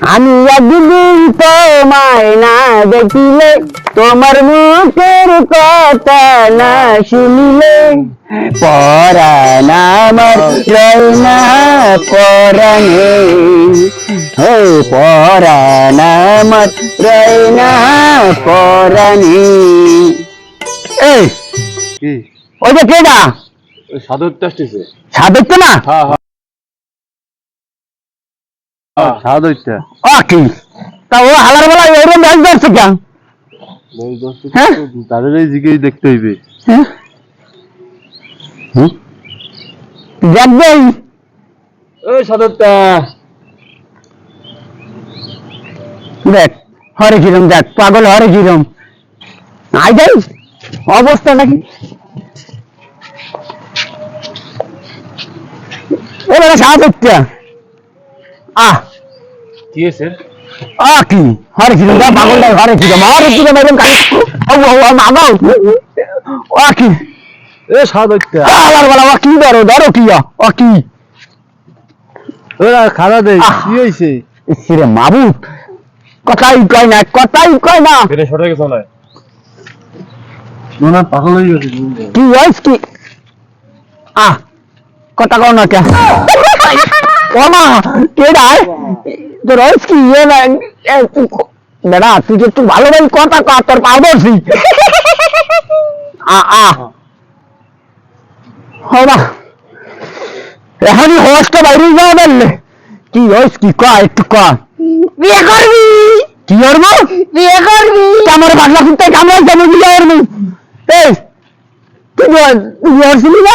আমি একদিন তোমায় না দেখিলে তোমার মুখের কথা না শুনিলে। পরাণ আমার রয় না পরাণে। ও পরাণ আমার রয় না পরাণে। এই ওই যে কেডা সাধুর তো না? হ্যাঁ। হ্যাঁ সাধুরটা ও তা ও হালার বেলা এরকম ব্যাগ ধরছে কেন হ্যাঁ? তাদের এই জিগেই দেখতে হইবে। হ্যাঁ? দেখ হরে কিরম দেখ পাগল হরে কিরম আই যাই অবস্থাটা কি এবারে সাহায্য আহ। কি আছে আ হরে কিরম দেখ পাগল দেখ হরে কিরম হরে কিরম এরকম কালি ও ও ও মাগাও এ সাধুরটা আলার বেলা ও কি ধরো ধরো কি ও? ও কি? ওরা খানা দেয় কি হইছে সিরে মাবুত কথাই কয় না কথাই কয় না। এটা সরে গেছে না না পাগল হয়ে গেছে। কি হয়েছ কি? আহ কথা কও না কে? ও মা কে ডাই তোর হয়েছ কি ক- বেড়া তুই একটু ভালো ভাই কথা কর তোর আ আ এখনই বাইরে যাওয়া বললে কি হয়েছ কি ক একটু ক বিয়ে করবি কি করব বিয়ে করবি আমার বাংলা কুত্তে কামড়াই যাব বিয়ে করবি এই তুই তুই বিয়ে করছিলি না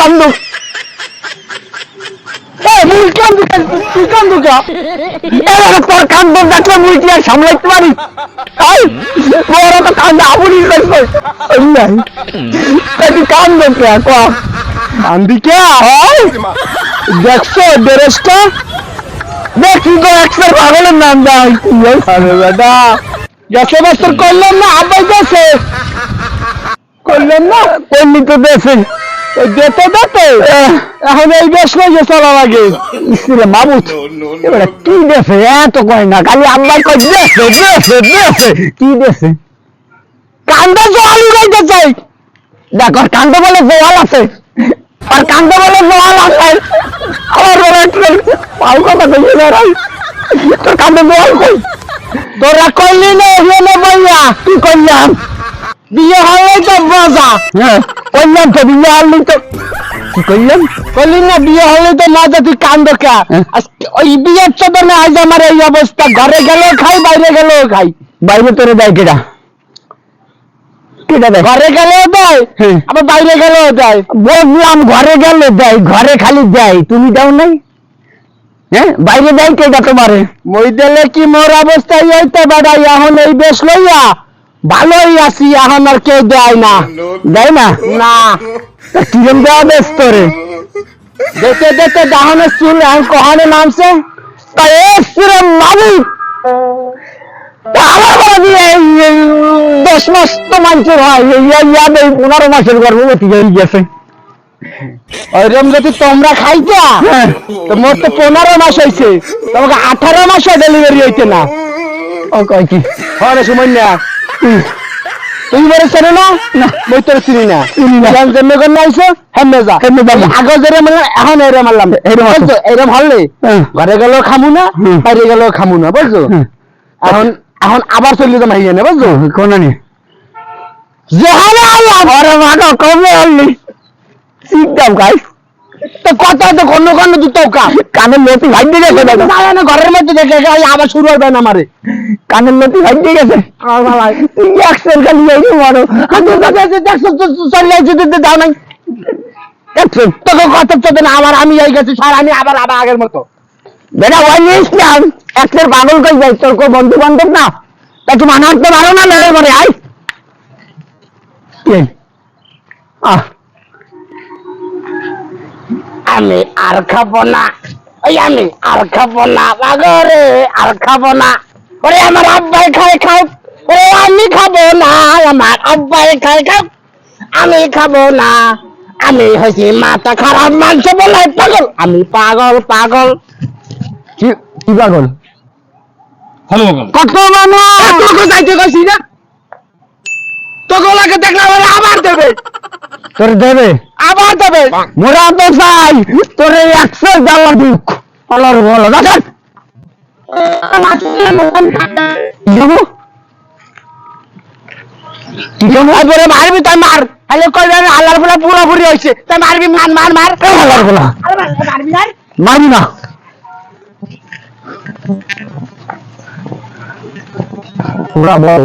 কান্দো। মুই কান্দু তুই কান্দু কা এবার তোর কান্দ দেখলে মুই কি আর সামলাইতে পারি? তাই বড় তো কান্দা আবুরি নাই। তুই কান্দো কে? কোয়া কান্দি কে? হয় দেখছ ড্রেসটা দেখি তো একশোর পাগলের নাম দেয়। বেটা। গেছে বছর করলেন না আব্বাই গেছে। করলেন না? করলি তো দেশে যেতে যেতে এখন এই দেশ নয় যে চলা লাগে ইসরে মাবুত এবারে কি দেশে এত কয় না খালি আব্বাই কয় দেশে দেশে দেশে কি দেশে কান্দা জোয়ালি গাইতে চাই। দেখ ওর কান্দে বলে জোয়াল আছে। আর কান্দে বলে জোয়াল আছে। আমার বড় একটা পাল কথা কইছে দাঁড়াই তোর কান্দে জোয়াল কই? তোরা কইলি না এখানে বইয়া কি করলাম? বিয়ে হলে তো মজা। হ্যাঁ। করলাম তো বিয়ে হলে তো কি করলাম করলি না বিয়ে হলে তো মজা তুই কান্দ কা? আজকে ওই বিয়ের চোদনে আজ আমার এই অবস্থা। ঘরে গেলেও খাই বাইরে গেলেও খাই। বাইরে তোরে দেয় ঘরে গেলেও দেয় আবার বাইরে গেলেও দেয়। বললাম ঘরে গেলে দেয় ঘরে খালি দেয়। তুমি দাও নাই? হ্যাঁ বাইরে দেয় কেটা তোমারে? মই দিলে কি মোর অবস্থা? হইতে বেড়াই এখন এই বেশ লইয়া। ভালোই আছি এখন আর কেউ দেয় না। দেয় না? না। কিরম দেওয়া বেশ তোরে? দেখতে দেখতে দাহনের চুল এখন কহানে নামছে। তা দশ মাস তো মানুষের হয়। এই পনেরো মাসের গর্ভবতী হয়ে গেছে। ওইরকম যদি তোমরা খাইতা তো পনেরো মাস হয়েছে তোমাকে আঠারো মাসে ডেলিভারি হইতে না। ও কয় কি? হরে সময় না তুমি বলে না? না। মই তোর চিনি না। চিনি না। জন্মে করে নাইছো হেমে যা। যা আগে যেরে মারলাম এখন এরে মারলাম বুঝছ এরম হলে ঘরে গেলেও খামু না বাইরে গেলেও খামু না বুঝছ এখন এখন আবার চলে যাম হাইয়ে না? বুঝছ কোন নি? যেখানে আইয়া ঘরে কমে শিখতাম গাই তো কথা তো কোন কোন দুটো কা কানের লতি ভাঙতে গেছে না না ঘরের মধ্যে দেখে আবার শুরু হবে না আমারে কানের লতি ভাঙতে গেছে। আর তুই খালি মারো আমি কাছে দাও নাই। তোকে কত না আবার আমি এই গেছি স্যার আমি আবার আবার আগের মতো। বেটা ওই নিস না একটার পাগল কই যাই তোর কো বন্ধু বান্ধব না? তা তুমি আনার তো ভালো না লড়াই করে আই আহ। আমি আর খাব না। ওই আমি আর খাব না বাগরে আর খাব না। ওরে আমার আব্বাই খাই খাও। ওরে আমি খাব না আমার আব্বাই খাই খাও। আমি খাব না আমি হয়েছি মাথা খারাপ মাংস বলে পাগল। আমি পাগল পাগল। কি কি পাগল? ভালো কত তোকে যাইতে কইছি না? তোকে ওলাকে দেখলে আবার দেবে। তোর দেবে? আবার দেবে। মোরা তো চাই। তোর একশো জ্বালা দুঃখ অলর বলো দেখেন মারবি, তাই মার তাহলে কইবে আমি আল্লাহর বলে পুরোপুরি হয়েছে তাই মারবি মার মার মার ভালো বলা মারবি। না মারি না ওরা বল